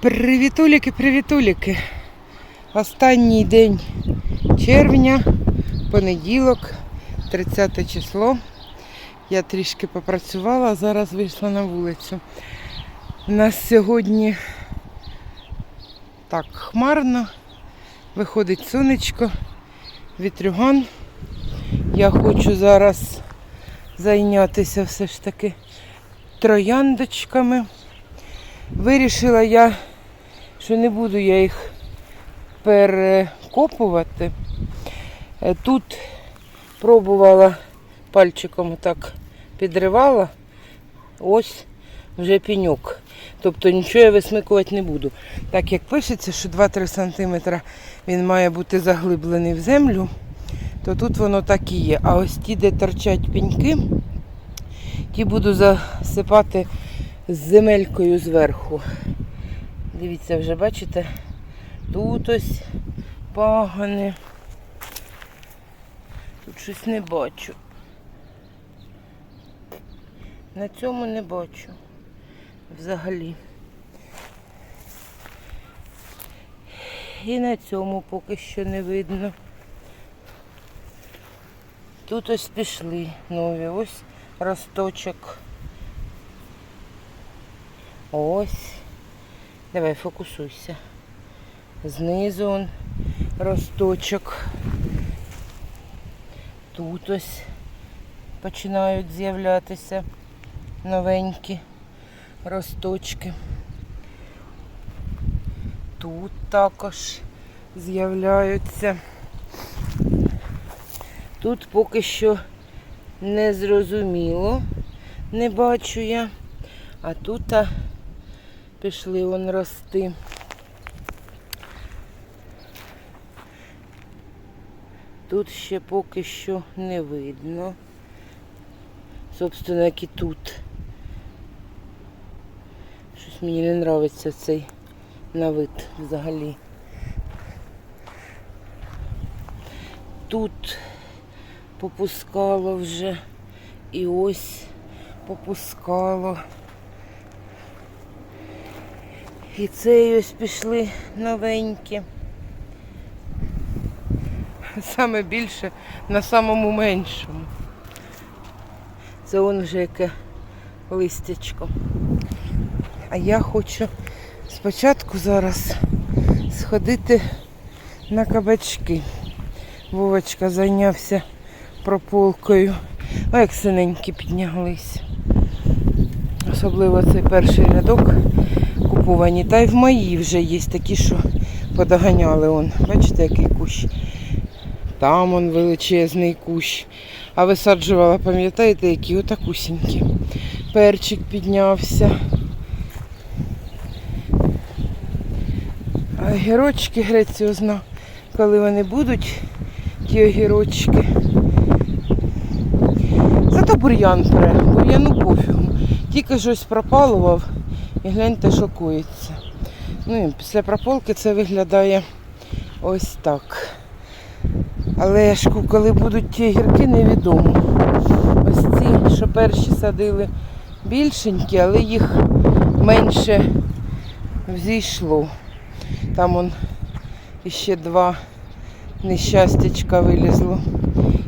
Привітуліки, привітуліки. Останній день червня, понеділок, 30 число. Я трішки попрацювала, зараз вийшла на вулицю. У нас сьогодні так хмарно, виходить сонечко, вітрюган. Я хочу зараз зайнятися все ж таки трояндочками. Вирішила я, що не буду я їх перекопувати. Е, Тут пробувала пальчиком так підривала. Ось вже пеньок. Тобто нічого я висмикувати не буду. Так як пишеться, що 2-3 см він має бути заглиблений в землю, то тут воно так і є. А ось ті, де торчать пеньки, ті буду засипати з земелькою зверху. Дивіться, вже бачите, тут ось пагани. Тут щось не бачу. На цьому не бачу взагалі. І на цьому поки що не видно. Тут ось пішли нові, ось росточок. Ось. Давай фокусуйся. Знизу он росточок. Тут ось починають з'являтися новенькі росточки. Тут також з'являються. Тут поки що не зрозуміло, не бачу я. А тут пішли вон рости. Тут ще поки що не видно. Собственно, як і тут. Щось мені не подобається цей на вид взагалі. Тут попускало вже і ось попускало. І цей ось пішли новенькі. Саме більше на самому меншому. Це он вже яке листячко. А я хочу спочатку зараз сходити на кабачки. Вовочка зайнявся прополкою. О, як синенькі піднялись. Особливо цей перший рядок куповані. Та й в мої вже є такі, що подоганяли он. Бачите, який кущ. Там он величезний кущ. А висаджувала, пам'ятаєте, які отакусінькі. Перчик піднявся. А огірочки греціозно, коли вони будуть, ті огірочки. Зато бур'ян пре, бур'яну пофігу. Тільки щось пропалував і гляньте, шокується. Ну і після прополки це виглядає ось так. Але ж коли будуть ті гірки, невідомо. Ось ці, що перші садили більшенькі, але їх менше взійшло. Там он іще два нещастячка вилізло.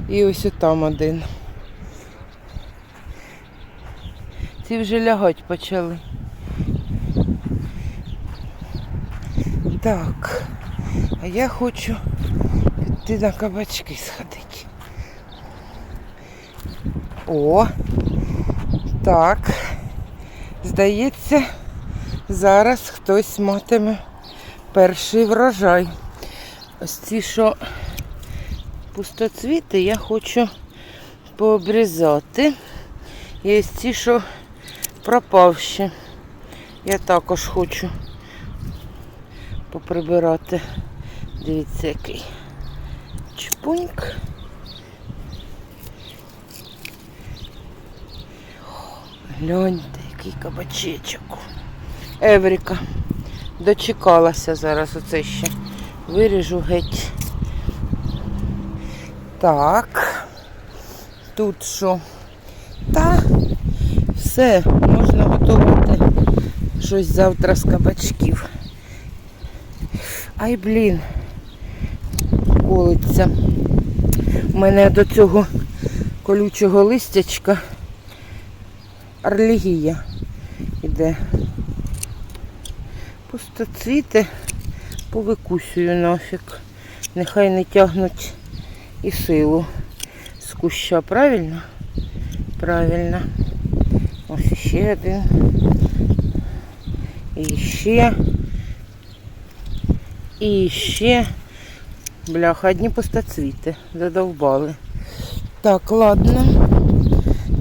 І ось там один. Ці вже лягать почали. Так, а я хочу піти на кабачки сходити. О, так. Здається, зараз хтось матиме перший врожай. Ось ці, що пустоцвіти, я хочу пообрізати. І ось ці, що пропавші, я також хочу поприбирати. Дивіться, який чпуньк. Гляньте, який кабачечок. Евріка. Дочекалася зараз оце ще. Виріжу геть. Так. Тут що? Та все, можна готувати щось завтра з кабачків. Ай, блін, колиться. У мене до цього колючого листячка алергія іде. Пустоцвіти повикусюю нафіг. Нехай не тягнуть і силу з куща, правильно? Правильно. Ось ще один. І ще. І ще. Бляха, одні пустоцвіти. Задовбали. Так, ладно.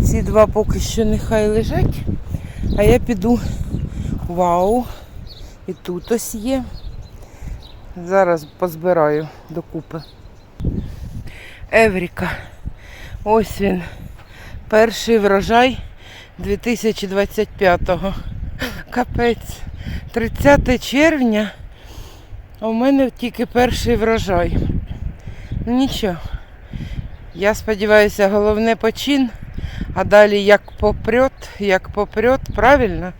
Ці два поки що нехай лежать. А я піду. Вау! І тут ось є. Зараз позбираю докупи. Евріка. Ось він. Перший врожай 2025-го. Капець. 30 червня. А у мене тільки перший врожай. Ну нічого. Я сподіваюся, головне почин. А далі як попрет, як попрет, правильно?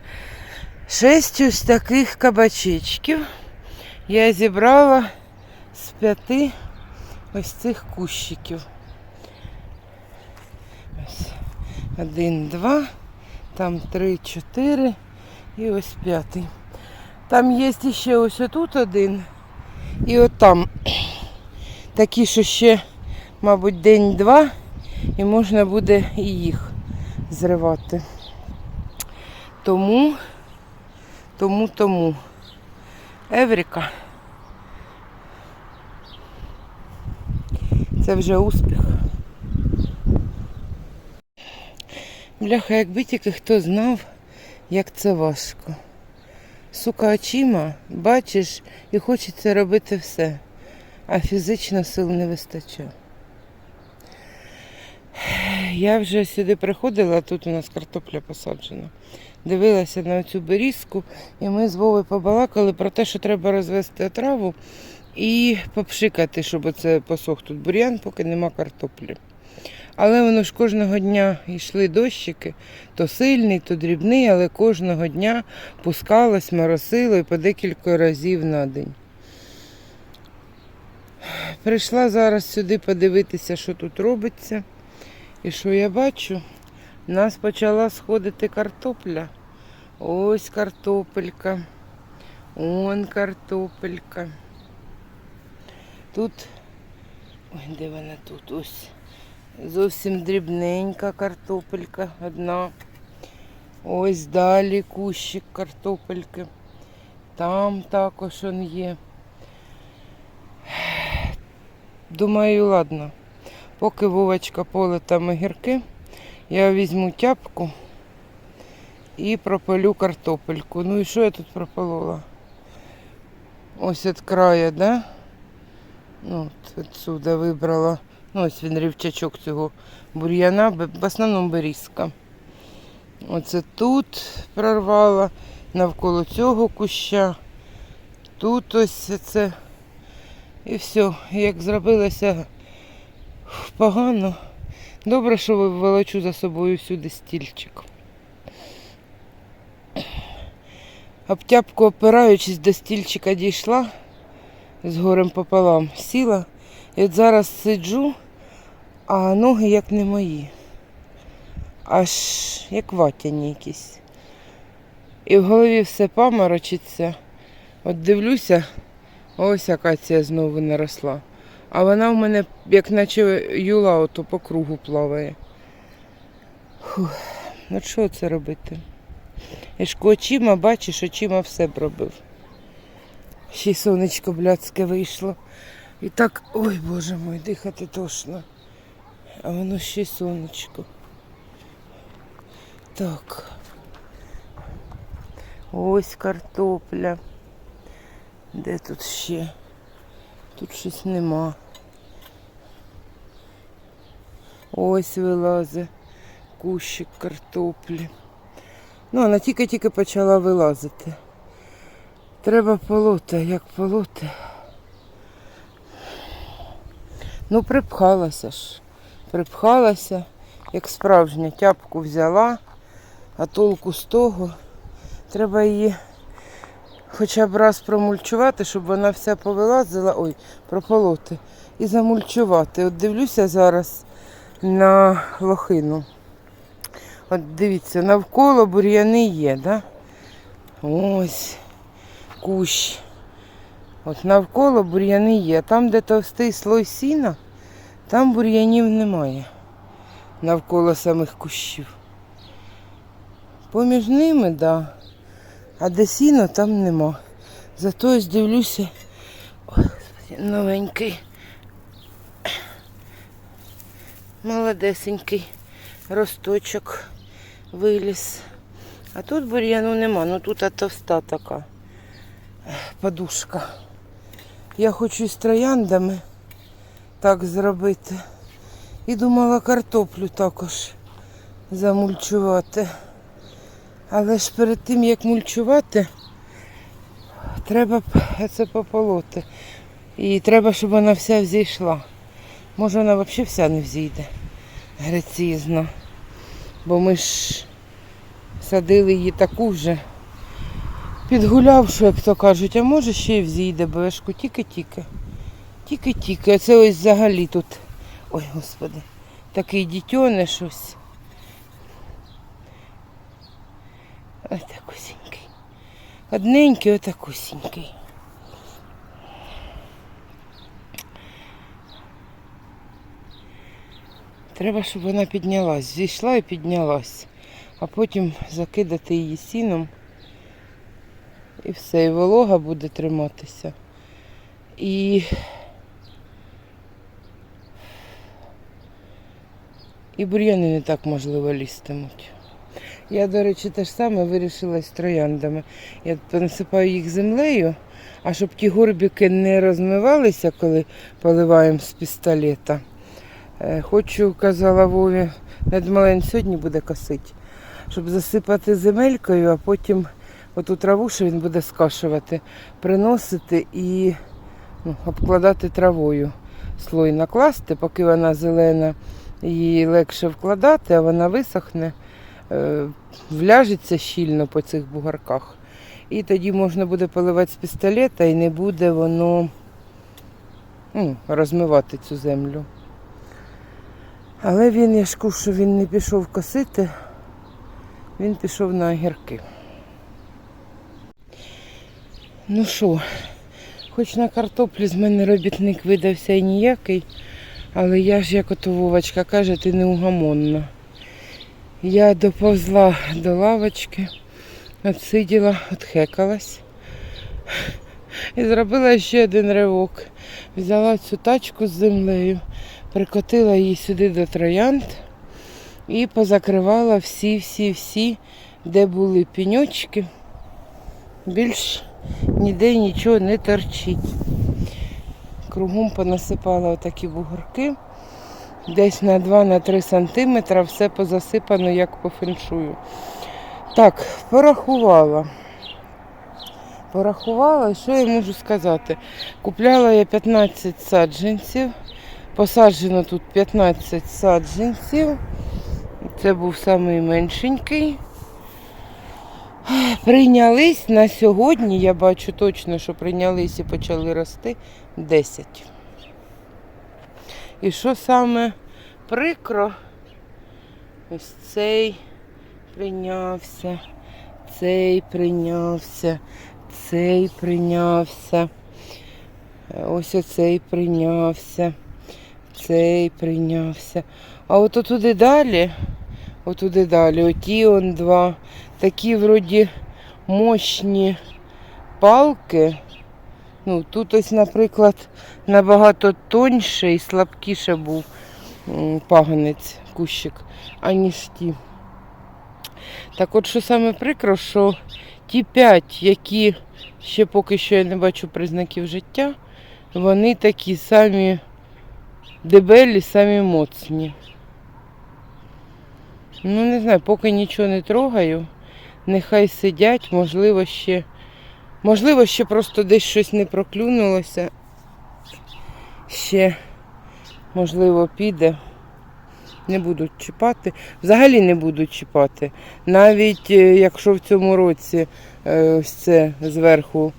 Шесть ось таких кабачечків я зібрала з п'яти ось цих кущиків. Ось. Один, два, там три, чотири і ось п'ятий. Там є ще ось отут один. І от там такі, що ще, мабуть, день-два, і можна буде і їх зривати. Тому, тому, тому. Евріка. Це вже успіх. Бляха, якби тільки хто знав, як це важко. Сука очима, бачиш і хочеться робити все, а фізично сил не вистачає. Я вже сюди приходила, тут у нас картопля посаджена. Дивилася на цю берізку, і ми з Вовою побалакали про те, що треба розвести траву і попшикати, щоб оце посох тут бур'ян, поки нема картоплі. Але воно ж кожного дня йшли дощики, то сильний, то дрібний, але кожного дня пускалось, моросило і по декілька разів на день. Прийшла зараз сюди подивитися, що тут робиться. І що я бачу? У нас почала сходити картопля. Ось картопелька. Он картопелька. Тут. Ой, де вона тут? Ось. Зовсім дрібненька картопелька одна. Ось далі кущик картопельки. Там також он є. Думаю, ладно. Поки Вовочка поле там огірки, я візьму тяпку і пропалю картопельку. Ну і що я тут прополола? Ось від краю, да? Ну, от відсюди вибрала. Ну, ось він рівчачок цього бур'яна, в основному берізка. Оце тут прорвала, навколо цього куща. Тут ось це. І все. Як зробилося погано. Добре, що волочу за собою всюди стільчик. Обтяпку опираючись до стільчика дійшла з горем пополам, сіла. І от зараз сиджу, а ноги як не мої. Аж як ватяні якісь. І в голові все паморочиться. От дивлюся, ось акація знову наросла. А вона в мене, як наче юла, ото по кругу плаває. Фух, ну що це робити? Я ж очима, бачиш, очима все б робив. Ще сонечко блядське вийшло. І так, ой боже мой, дихати тошно. А воно ще й сонечко. Так. Ось картопля. Де тут ще? Тут щось нема. Ось вилазить кущик картоплі. Ну, вона тільки-тільки почала вилазити. Треба полоти, як полоти. Ну, припхалася ж. Припхалася, як справжня тяпку взяла, а толку з того Треба її хоча б раз промульчувати, щоб вона вся повилазила, ой, прополоти. І замульчувати. От дивлюся зараз на лохину. От дивіться, навколо бур'яни є, да? Ось кущ. От навколо бур'яни є. Там, де товстий слой сіна, там бур'янів немає. Навколо самих кущів. Поміж ними, так. Да. А де сіно, там нема. Зато ось дивлюся. Ой, новенький. Молодесенький росточок виліз. А тут бур'яну нема. Ну тут товста така подушка. Я хочу із трояндами так зробити. І думала картоплю також замульчувати. Але ж перед тим як мульчувати, треба це пополоти. І треба, щоб вона вся взійшла. Може вона взагалі вся не взійде. Грецізна. Бо ми ж садили її таку вже підгулявшу, як то кажуть, а може ще й взійде бешку, тільки-тільки. Тільки-тільки. Оце ось взагалі тут. Ой, господи, такий дітьоне щось. Ось. Одненький, отакусінький. Треба, щоб вона піднялась. Зійшла і піднялась. А потім закидати її сіном. І все, і волога буде триматися. І. І бур'яни не так можливо лізтимуть. Я, до речі, те ж саме вирішила з трояндами. Я насипаю їх землею, а щоб ті горбики не розмивалися, коли поливаємо з пістолета. е, Хочу, казала Вові, Недмалень сьогодні буде косити, щоб засипати земелькою, а потім оту траву, що він буде скашувати, приносити і ну, обкладати травою. Слой накласти, поки вона зелена, її легше вкладати, а вона висохне е, вляжеться щільно по цих бугарках. І тоді можна буде поливати з пістолета і не буде воно ну, розмивати цю землю. Але він, я ж що він не пішов косити, він пішов на огірки. Ну що, хоч на картоплі з мене робітник видався і ніякий, але я ж, як ото Вовочка каже, ти неугомонна. Я доповзла до лавочки, отсиділа, отхекалась і зробила ще один ривок. Взяла цю тачку з землею, прикотила її сюди до троянд і позакривала всі-всі-всі, де були піньочки. Більш ніде нічого не торчить. Кругом понасипала отакі бугорки. Десь на 2-3 сантиметра все позасипано, як по феншую. Так, порахувала. Порахувала, що я можу сказати? Купляла я 15 саджанців. Посаджено тут 15 саджанців. Це був найменшенький. Прийнялись на сьогодні, я бачу точно, що прийнялись і почали рости 10. І що саме прикро, ось цей прийнявся, цей прийнявся, цей прийнявся, ось оцей прийнявся, цей прийнявся. А от туди далі, отуди далі, оті он два, такі вроді мощні палки. Ну, тут ось, наприклад, набагато тоньше і слабкіше був м, пагонець, кущик, аніж ті. Так от, що саме прикро, що ті п'ять, які ще поки що я не бачу признаків життя, вони такі самі дебелі, самі моцні. Ну, не знаю, поки нічого не трогаю, нехай сидять, можливо, ще. Можливо, ще просто десь щось не проклюнулося. Ще, можливо, піде. Не будуть чіпати. Взагалі не будуть чіпати. Навіть е, якщо в цьому році е, ось це зверху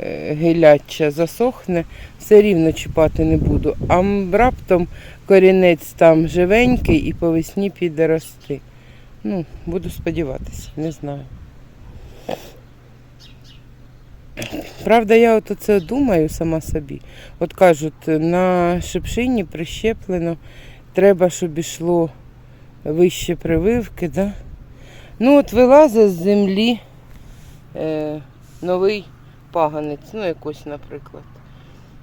е, гіляча засохне, все рівно чіпати не буду. А раптом корінець там живенький і по весні піде рости. Ну, буду сподіватися, не знаю. Правда, я от це думаю сама собі. От кажуть, на шипшині прищеплено, треба, щоб ішло вище прививки, да? Ну, от вилазить з землі е, новий паганець, ну якось, наприклад.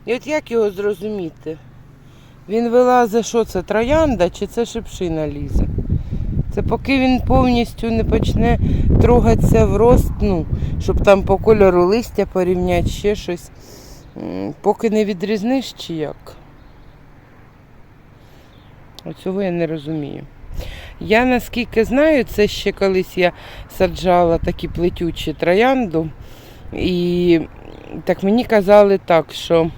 І от як його зрозуміти? Він вилазить, що це, троянда чи це шипшина лізе? Це поки він повністю не почне трогатися в рост, ну, щоб там по кольору листя порівняти ще щось. Поки не відрізниш чи як. Оцього я не розумію. Я наскільки знаю, це ще колись я саджала такі плетючі троянду. І так мені казали так, що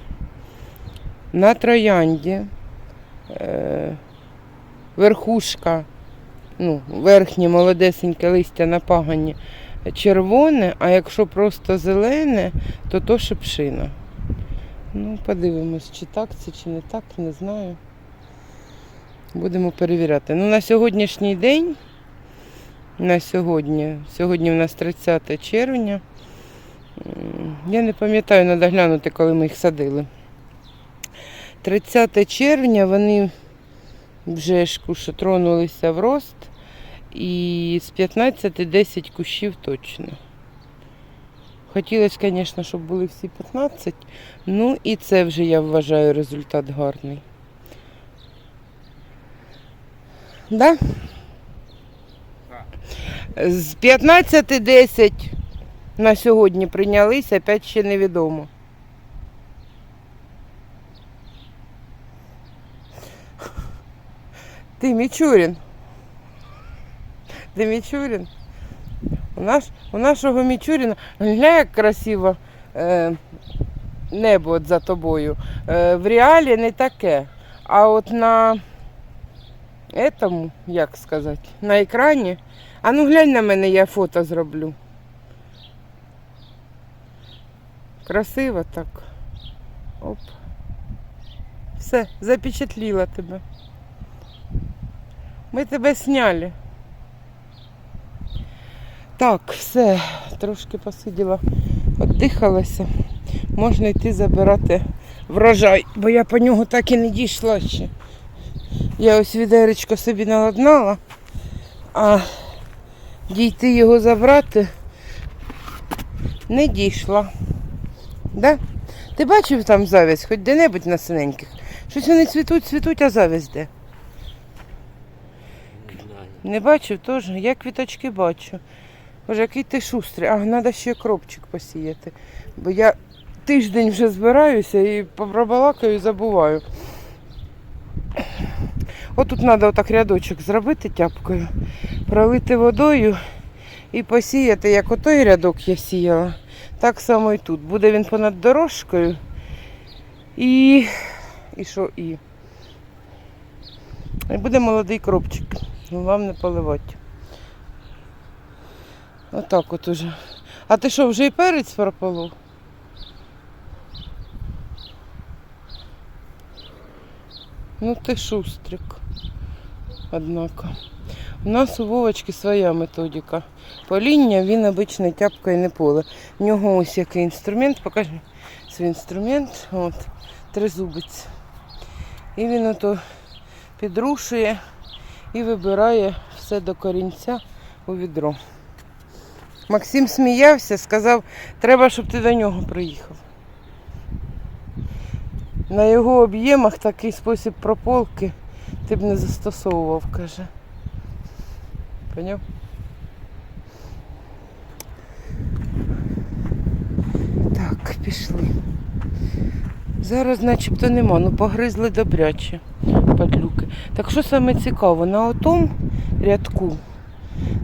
на троянді е, верхушка, ну, верхнє молодесеньке листя на пагані червоне, а якщо просто зелене, то то шипшина. Ну, подивимось, чи так це, чи не так, не знаю. Будемо перевіряти. Ну, на сьогоднішній день, на сьогодні, сьогодні в нас 30 червня. Я не пам'ятаю, треба глянути, коли ми їх садили. 30 червня вони вже ж тронулися в рост. І з 15 10 кущів точно. Хотілося, звісно, щоб були всі 15. Ну і це вже я вважаю результат гарний. Да? З 15 10 на сьогодні прийнялися, 5 ще невідомо. Ти Мічурін. Ти Мічурін. У, наш, у нашого Мічуріна, гля, як красиво е, небо от за тобою. Е, в реалі не таке. А от на этому, як сказати, на екрані. А ну глянь на мене, я фото зроблю. Красиво так. Оп. Все, запечатліла тебе. Ми тебе сняли. Так, все, трошки посиділа, віддихалася. Можна йти забирати врожай, бо я по нього так і не дійшла ще. Я ось відеречко собі наладнала, а дійти його забрати не дійшла. Да? Ти бачив там завязь, хоч де-небудь на синеньких? Щось вони цвітуть, цвітуть, а завязь де? Не. Бачив теж. Я квіточки бачу. Боже, який ти шустрий. А, треба ще кропчик посіяти. Бо я тиждень вже збираюся і побрабалакаю і забуваю. Отут треба отак рядочок зробити тяпкою, пролити водою і посіяти, як отой рядок я сіяла. Так само і тут. Буде він понад дорожкою. І. І що і? І буде молодий кропчик. Вам не поливати. Отак от уже. А ти що, вже і перець прополов? Ну ти шустрик. Однако. У нас у Вовочки своя методика. Поління він обично тяпкає не поле. В нього ось який інструмент, покажи свій інструмент. От, тризубець. І він ото підрушує і вибирає все до корінця у відро. Максим сміявся, сказав, треба, щоб ти до нього приїхав. На його об'ємах такий спосіб прополки ти б не застосовував, каже. Поняв? Так, пішли. Зараз начебто нема, ну погризли добряче падлюки. Так що саме цікаво, на отому рядку,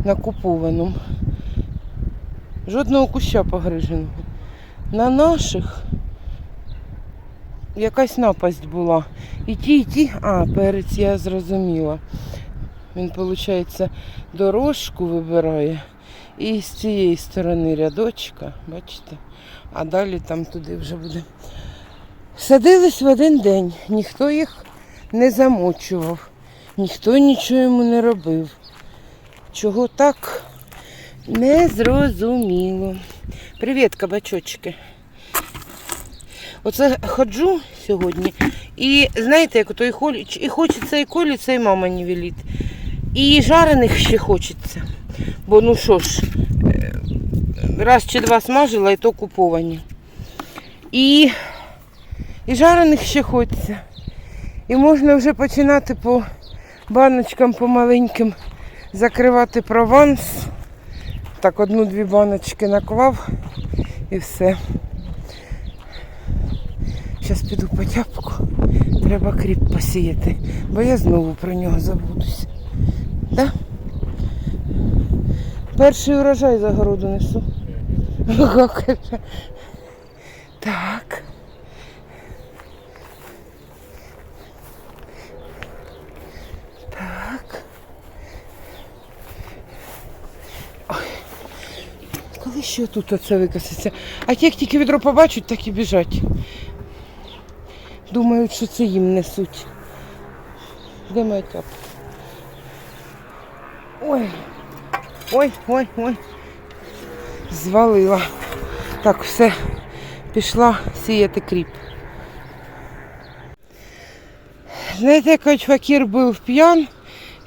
на купованому, жодного куща погриженого. На наших якась напасть була. І ті, і ті, а, перець я зрозуміла. Він, виходить, дорожку вибирає. І з цієї сторони рядочка, бачите? А далі там туди вже буде. Садились в один день, ніхто їх не замочував, ніхто нічого йому не робив. Чого так? Не зрозуміло. Привіт, кабачочки. Оце ходжу сьогодні. І знаєте, як ото і, і хочеться і коліться, і мама не велить. І жарених ще хочеться. Бо ну що ж, е, раз чи два смажила, і то куповані. І, і жарених ще хочеться. І можна вже починати по баночкам по маленьким закривати прованс. Так, одну-дві баночки наклав і все. Зараз піду по тяпку. Треба кріп посіяти, бо я знову про нього забудусь. Да? Перший урожай з огороду несу. Так. Коли ще тут оце викоситься? А як тільки відро побачать, так і біжать. Думають, що це їм несуть. Де моя тяпка? Ой. Ой, ой, ой. Звалила. Так, все. Пішла сіяти кріп. Знаєте, як факір був п'ян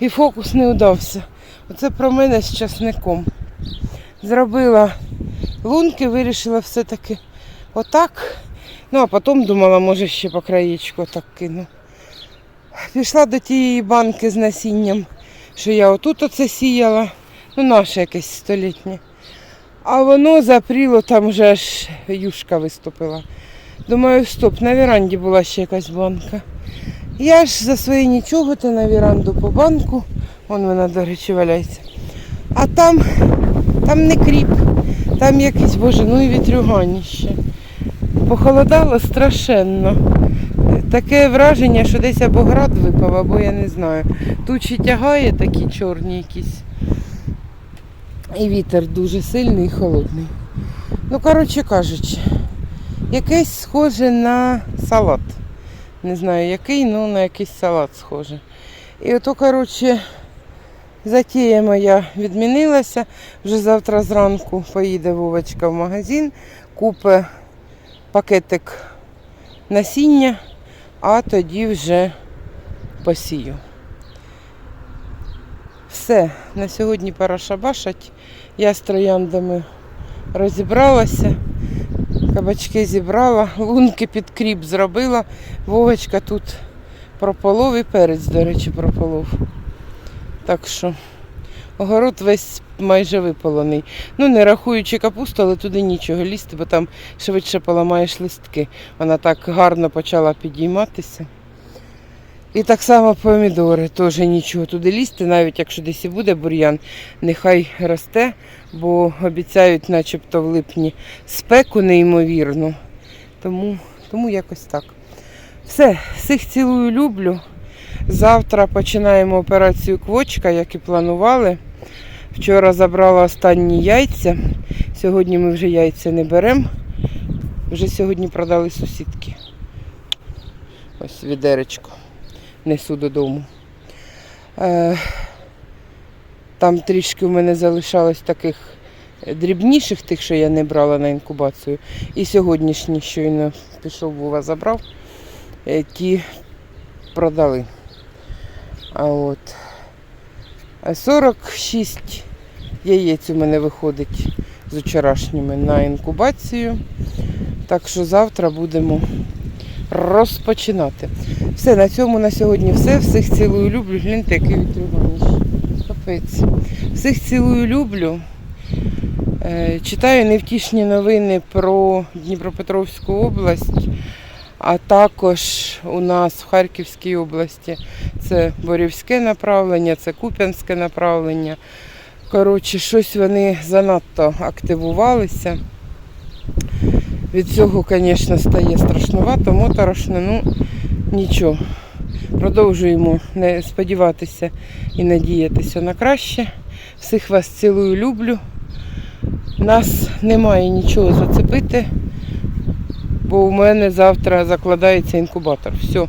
і фокус не удався. Оце про мене з часником. Зробила лунки, вирішила все-таки отак. Ну, а потім думала, може ще по краєчку так кину. Пішла до тієї банки з насінням, що я отут оце сіяла, ну наше якесь столітнє. А воно запріло, там вже аж юшка виступила. Думаю, стоп, на віранді була ще якась банка. Я ж за своє нічого то на віранду по банку, вон вона, до речі, валяється. А там, там не кріп, там якийсь, боже, ну і вітрюганіще. Похолодало страшенно. Таке враження, що десь або град випав, або я не знаю. Тучі тягає такі чорні якісь. І вітер дуже сильний і холодний. Ну, коротше кажучи, якесь схоже на салат. Не знаю який, ну на якийсь салат схоже. І ото, коротше, затія моя відмінилася. Вже завтра зранку поїде Вовочка в магазин, купить пакетик насіння, а тоді вже посію. Все, на сьогодні пора шабашать. Я з трояндами розібралася, кабачки зібрала, лунки під кріп зробила. Вовочка тут прополов і перець, до речі, прополов. Так що огород весь майже виполоний. Ну, не рахуючи капусту, але туди нічого лізти, бо там швидше поламаєш листки. Вона так гарно почала підійматися. І так само помідори, теж нічого туди лізти, навіть якщо десь і буде бур'ян, нехай росте, бо обіцяють начебто в липні спеку неймовірну. Тому, тому якось так. Все, всіх цілую, люблю. Завтра починаємо операцію квочка, як і планували. Вчора забрала останні яйця. Сьогодні ми вже яйця не беремо. Вже сьогодні продали сусідки. Ось відеречко несу додому. Е, Там трішки в мене залишалось таких дрібніших, тих, що я не брала на інкубацію. І сьогоднішні щойно пішов Вова забрав, е, ті продали. А от 46 яєць у мене виходить з вчорашніми на інкубацію. Так що завтра будемо розпочинати. Все, на цьому на сьогодні все. Всіх цілую, люблю. Гляньте, який вітрюганіш. Капець. Всіх цілую, люблю. Е, Читаю невтішні новини про Дніпропетровську область, а також у нас в Харківській області це Борівське направлення, це Куп'янське направлення. Коротше, щось вони занадто активувалися. Від цього, звісно, стає страшнувато, моторошно, ну нічого. Продовжуємо сподіватися і надіятися на краще. Всіх вас цілую, люблю. Нас немає нічого зацепити, бо у мене завтра закладається інкубатор. Все.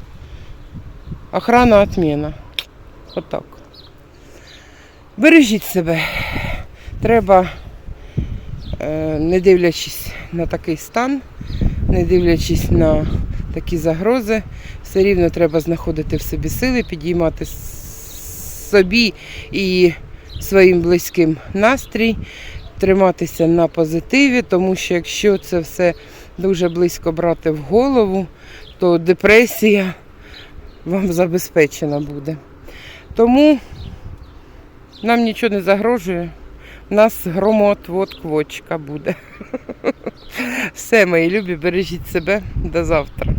Охрана отміна. Отак. Бережіть себе. Треба, е, не дивлячись на такий стан, не дивлячись на такі загрози, все рівно треба знаходити в собі сили, підіймати собі і своїм близьким настрій, триматися на позитиві, тому що якщо це все дуже близько брати в голову, то депресія вам забезпечена буде. Тому нам нічого не загрожує. У нас громотвод квочка буде. Все, мої любі, бережіть себе. До завтра.